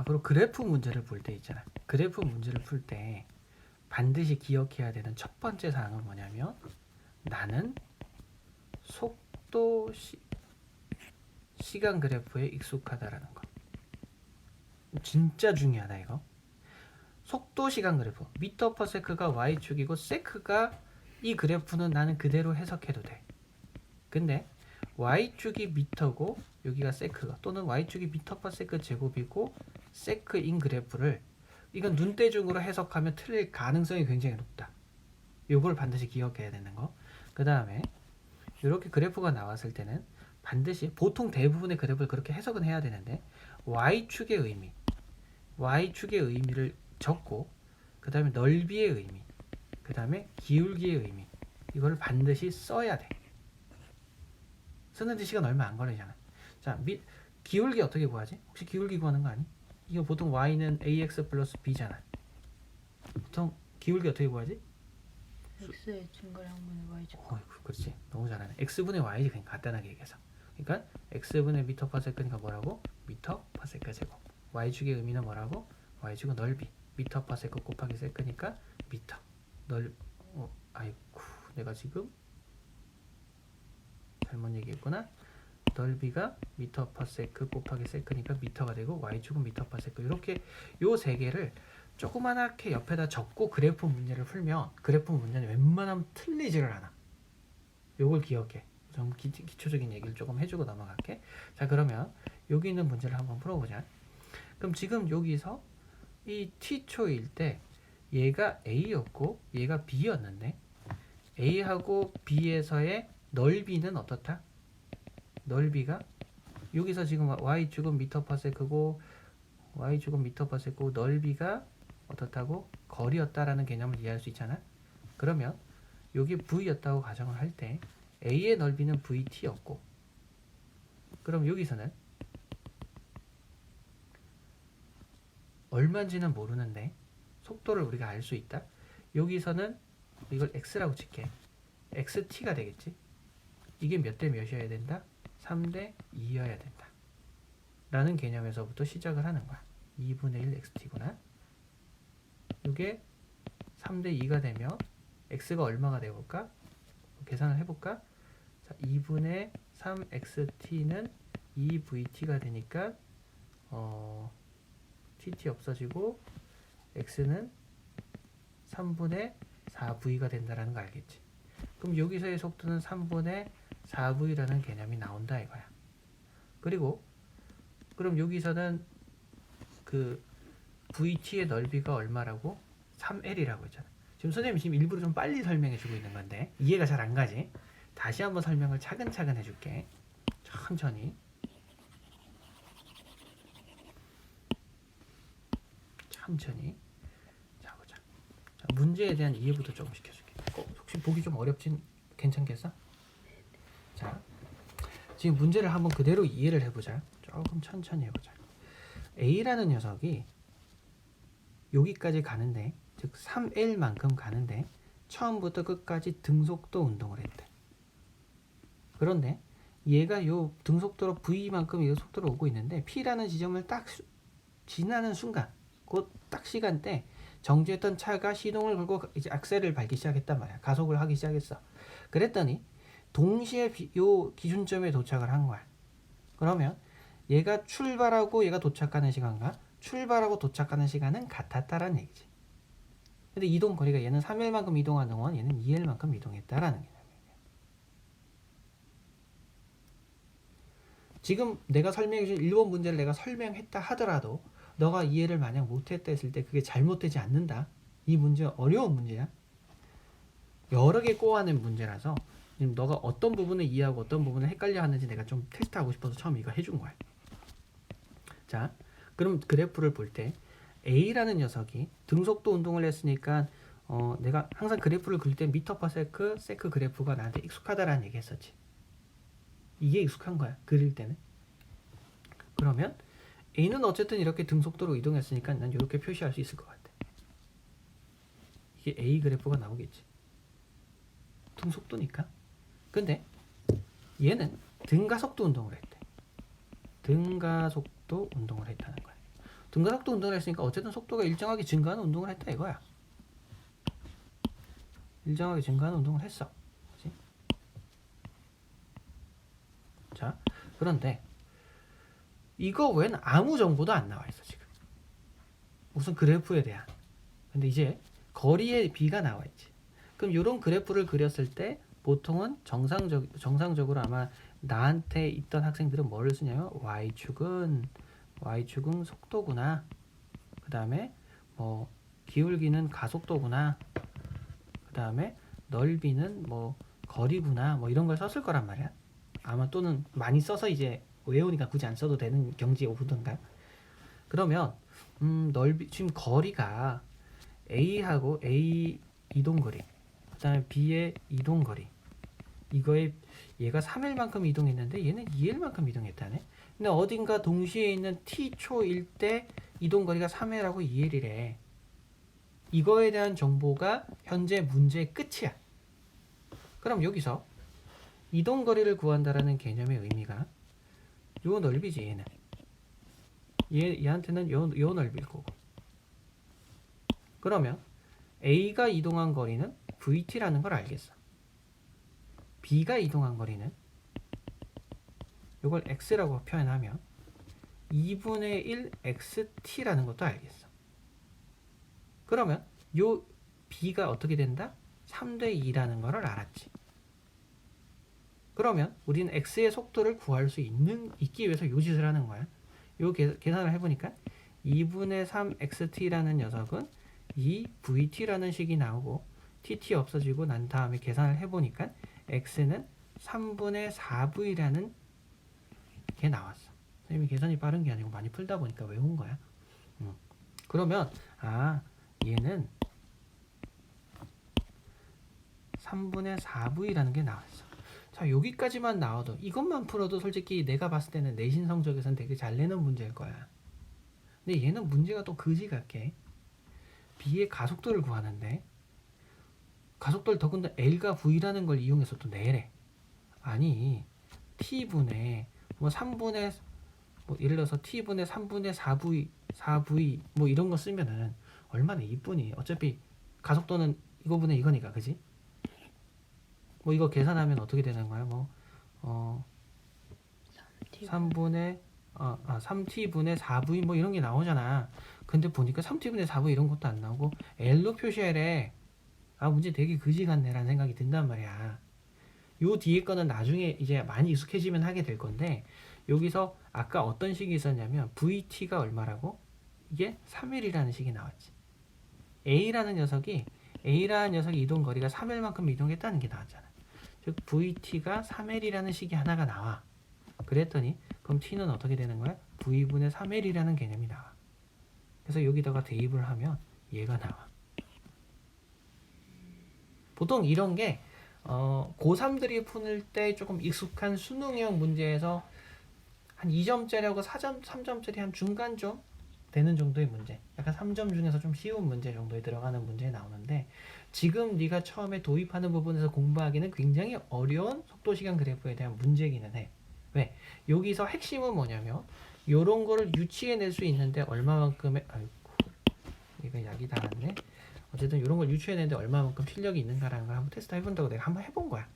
앞으로 그래프 문제를 볼 때 있잖아. 그래프 문제를 풀 때 반드시 기억해야 되는 첫 번째 사항은 뭐냐면 나는 속도 시, 시간 그래프에 익숙하다라는 거. 진짜 중요하다 이거. 속도 시간 그래프 미터 퍼 세크가 y축이고 세크가 이 그래프는 나는 그대로 해석해도 돼. 근데 y축이 미터고 여기가 세크가 또는 y축이 미터 퍼 세크 제곱이고 세크인 그래프를 이건 눈대중으로 해석하면 틀릴 가능성이 굉장히 높다. 요걸 반드시 기억해야 되는 거. 그 다음에 이렇게 그래프가 나왔을 때는 반드시 보통 대부분의 그래프를 그렇게 해석은 해야 되는데 y축의 의미, y축의 의미를 적고 그 다음에 넓이의 의미, 그 다음에 기울기의 의미 이거를 반드시 써야 돼. 쓰는데 시간 얼마 안 걸리잖아. 자, 미, 기울기 어떻게 구하지? 혹시 기울기 구하는 거 아니? 이거 보통 y는 ax 플러스 b잖아. 보통 기울기 어떻게 구하지? x의 증가량분의 y 제 어, 그렇지. 너무 잘하네. x분의 y지 그냥 간단하게 얘기해서. 그러니까 x분의 미터 퍼 세크니까 뭐라고? 미터 퍼 세크 제곱. y축의 의미는 뭐라고? y축은 넓이. 미터 퍼 세크 곱하기 세크니까 미터. 넓 어, 아이고. 내가 지금 잘못 얘기했구나. 넓이가 미터 퍼 세크 곱하기 세크니까 미터가 되고 y축은 미터 퍼 세크. 이렇게 요 세 개를 조그만하게 옆에다 적고 그래프 문제를 풀면 그래프 문제는 웬만하면 틀리지를 않아. 요걸 기억해. 좀 기, 기초적인 얘기를 조금 해주고 넘어갈게. 자 그러면 여기 있는 문제를 한번 풀어보자. 그럼 지금 여기서 이 t초일 때 얘가 a였고 얘가 b였는데 a하고 b에서의 넓이는 어떻다? 넓이가 여기서 지금 y축은 미터 퍼 세크고 y축은 미터 퍼 세크고 넓이가 어떻다고 거리였다라는 개념을 이해할 수 있잖아. 그러면 여기 v였다고 가정을 할 때 a의 넓이는 vt였고 그럼 여기서는 얼마인지는 모르는데 속도를 우리가 알 수 있다. 여기서는 이걸 x라고 칠게. xt가 되겠지. 이게 몇 대 몇이어야 된다? 3대 2여야 된다. 라는 개념에서부터 시작을 하는 거야. 2분의 1 xt구나. 이게 3대 2가 되면 x가 얼마가 되볼까? 계산을 해볼까? 자, 2분의 3xt는 2vt가 되니까 어, tt 없어지고 x는 3분의 4v가 된다라는 거 알겠지? 그럼 여기서의 속도는 3분의 4v라는 개념이 나온다 이거야. 그리고 그럼 여기서는 그 VT의 넓이가 얼마라고? 3L이라고 했잖아. 지금 선생님이 지금 일부러 좀 빨리 설명해 주고 있는 건데 이해가 잘 안 가지? 다시 한번 설명을 차근차근 해 줄게. 천천히. 천천히. 자 보자. 자, 문제에 대한 이해부터 조금 시켜줄게. 어, 혹시 보기 좀 어렵진 괜찮겠어? 자, 지금 문제를 한번 그대로 이해를 해보자. 조금 천천히 해보자. A라는 녀석이 여기까지 가는데 즉 3L만큼 가는데 처음부터 끝까지 등속도 운동을 했대. 그런데 얘가 요 등속도로 V만큼 이 속도로 오고 있는데 P라는 지점을 딱 수- 지나는 순간 그딱 시간대 정지했던 차가 시동을 걸고 이제 악셀을 밟기 시작했단 말이야. 가속을 하기 시작했어. 그랬더니 동시에 비- 요 기준점에 도착을 한 거야. 그러면 얘가 출발하고 얘가 도착하는 시간과 출발하고 도착하는 시간은 같았다라는 얘기지. 근데 이동 거리가 얘는 3L만큼 이동한 동안 얘는 2L만큼 이동했다라는 개념이에요. 지금 내가 설명해 준 1번 문제를 내가 설명했다 하더라도 너가 이해를 만약 못했다 했을 때 그게 잘못되지 않는다. 이 문제 어려운 문제야. 여러 개 꼬아낸 문제라서 지금 너가 어떤 부분을 이해하고 어떤 부분을 헷갈려 하는지 내가 좀 테스트하고 싶어서 처음 이거 해준 거야. 자, 그럼 그래프를 볼 때 A라는 녀석이 등속도 운동을 했으니까 어, 내가 항상 그래프를 그릴 때 미터 퍼 세크 세크 그래프가 나한테 익숙하다라는 얘기 했었지. 이게 익숙한 거야. 그릴 때는. 그러면 A는 어쨌든 이렇게 등속도로 이동했으니까 난 이렇게 표시할 수 있을 것 같아. 이게 A 그래프가 나오겠지. 등속도니까. 근데 얘는 등가속도 운동을 했대. 등가속도 운동을 했다는 거야. 등가속도 운동을 했으니까 어쨌든 속도가 일정하게 증가하는 운동을 했다 이거야. 일정하게 증가하는 운동을 했어. 그치? 자, 그런데 이거 웬 아무 정보도 안 나와 있어 지금. 무슨 그래프에 대한. 근데 이제 거리의 비가 나와 있지. 그럼 이런 그래프를 그렸을 때 보통은 정상적 정상적으로 아마 나한테 있던 학생들은 뭐를 쓰냐면 y축은 y축은 속도구나. 그 다음에 뭐 기울기는 가속도구나. 그 다음에 넓이는 뭐 거리구나. 뭐 이런 걸 썼을 거란 말이야. 아마 또는 많이 써서 이제 외우니까 굳이 안 써도 되는 경지에 오르던가. 그러면 음 넓이 지금 거리가 A하고 A 이동 거리 그다음에 B의 이동 거리 이거에 얘가 3일만큼 이동했는데 얘는 2일만큼 이동했다네. 근데 어딘가 동시에 있는 t초일 때 이동 거리가 3일하고 2일이래. 이거에 대한 정보가 현재 문제의 끝이야. 그럼 여기서 이동 거리를 구한다라는 개념의 의미가 요 넓이지 얘는. 얘, 얘한테는 요, 요 넓이일 거고. 그러면 A가 이동한 거리는 VT라는 걸 알겠어. B가 이동한 거리는 이걸 x라고 표현하면 2분의 1 xt,라는 것도 알겠어. 그러면 요 b가 어떻게 된다? 3대 2라는 거를 알았지. 그러면 우리는 x의 속도를 구할 수 있는 있기 위해서 요 짓을 하는 거야. 요 계, 계산을 해보니까 2분의 3 xt,라는 녀석은 2 vt라는 식이 나오고 tt 없어지고 난 다음에 계산을 해보니까 x는 3분의 4v라는 게 나왔어. 선생님이 계산이 빠른 게 아니고 많이 풀다 보니까 외운 거야. 음. 그러면 아 얘는 3분의 4v라는 게 나왔어. 자 여기까지만 나와도 이것만 풀어도 솔직히 내가 봤을 때는 내신 성적에선 되게 잘 내는 문제일 거야. 근데 얘는 문제가 또 그지 같게 b의 가속도를 구하는데 가속도를 더군다나 L과 V라는 걸 이용해서 또 내래. 아니 T분의 뭐 3분의 뭐 예를 들어서 T분의 3분의 4V 4V 뭐 이런 거 쓰면은 얼마나 이쁘니 어차피 가속도는 이거분의 이거니까 그지? 뭐 이거 계산하면 어떻게 되는 거야 뭐어 3분의 어, 아, 3t분의 4v 뭐 이런 게 나오잖아. 근데 보니까 3t분의 4v 이런 것도 안 나오고 L로 표시해래. 아 문제 되게 그지 같네라는 생각이 든단 말이야. 요 뒤에 거는 나중에 이제 많이 익숙해지면 하게 될 건데 여기서 아까 어떤 식이 있었냐면 VT가 얼마라고? 이게 3일이라는 식이 나왔지. A라는 녀석이 A라는 녀석이 이동 거리가 3일만큼 이동했다는 게 나왔잖아. 즉 VT가 3L이라는 식이 하나가 나와. 그랬더니 그럼 T는 어떻게 되는 거야? V분의 3L이라는 개념이 나와. 그래서 여기다가 대입을 하면 얘가 나와. 보통 이런 게 어, 고3들이 푸는 때 조금 익숙한 수능형 문제에서 한 2점짜리하고 4점, 3점짜리 한 중간 좀 되는 정도의 문제. 약간 3점 중에서 좀 쉬운 문제 정도에 들어가는 문제 나오는데 지금 네가 처음에 도입하는 부분에서 공부하기는 굉장히 어려운 속도 시간 그래프에 대한 문제기는 해. 왜? 여기서 핵심은 뭐냐면 요런 거를 유치해 낼 수 있는데 얼마만큼의 아이고 얘가 약이 달았네. 어쨌든 이런 걸 유추해내는데 얼마만큼 실력이 있는가라는 걸 한번 테스트 해본다고 내가 한번 해본 거야.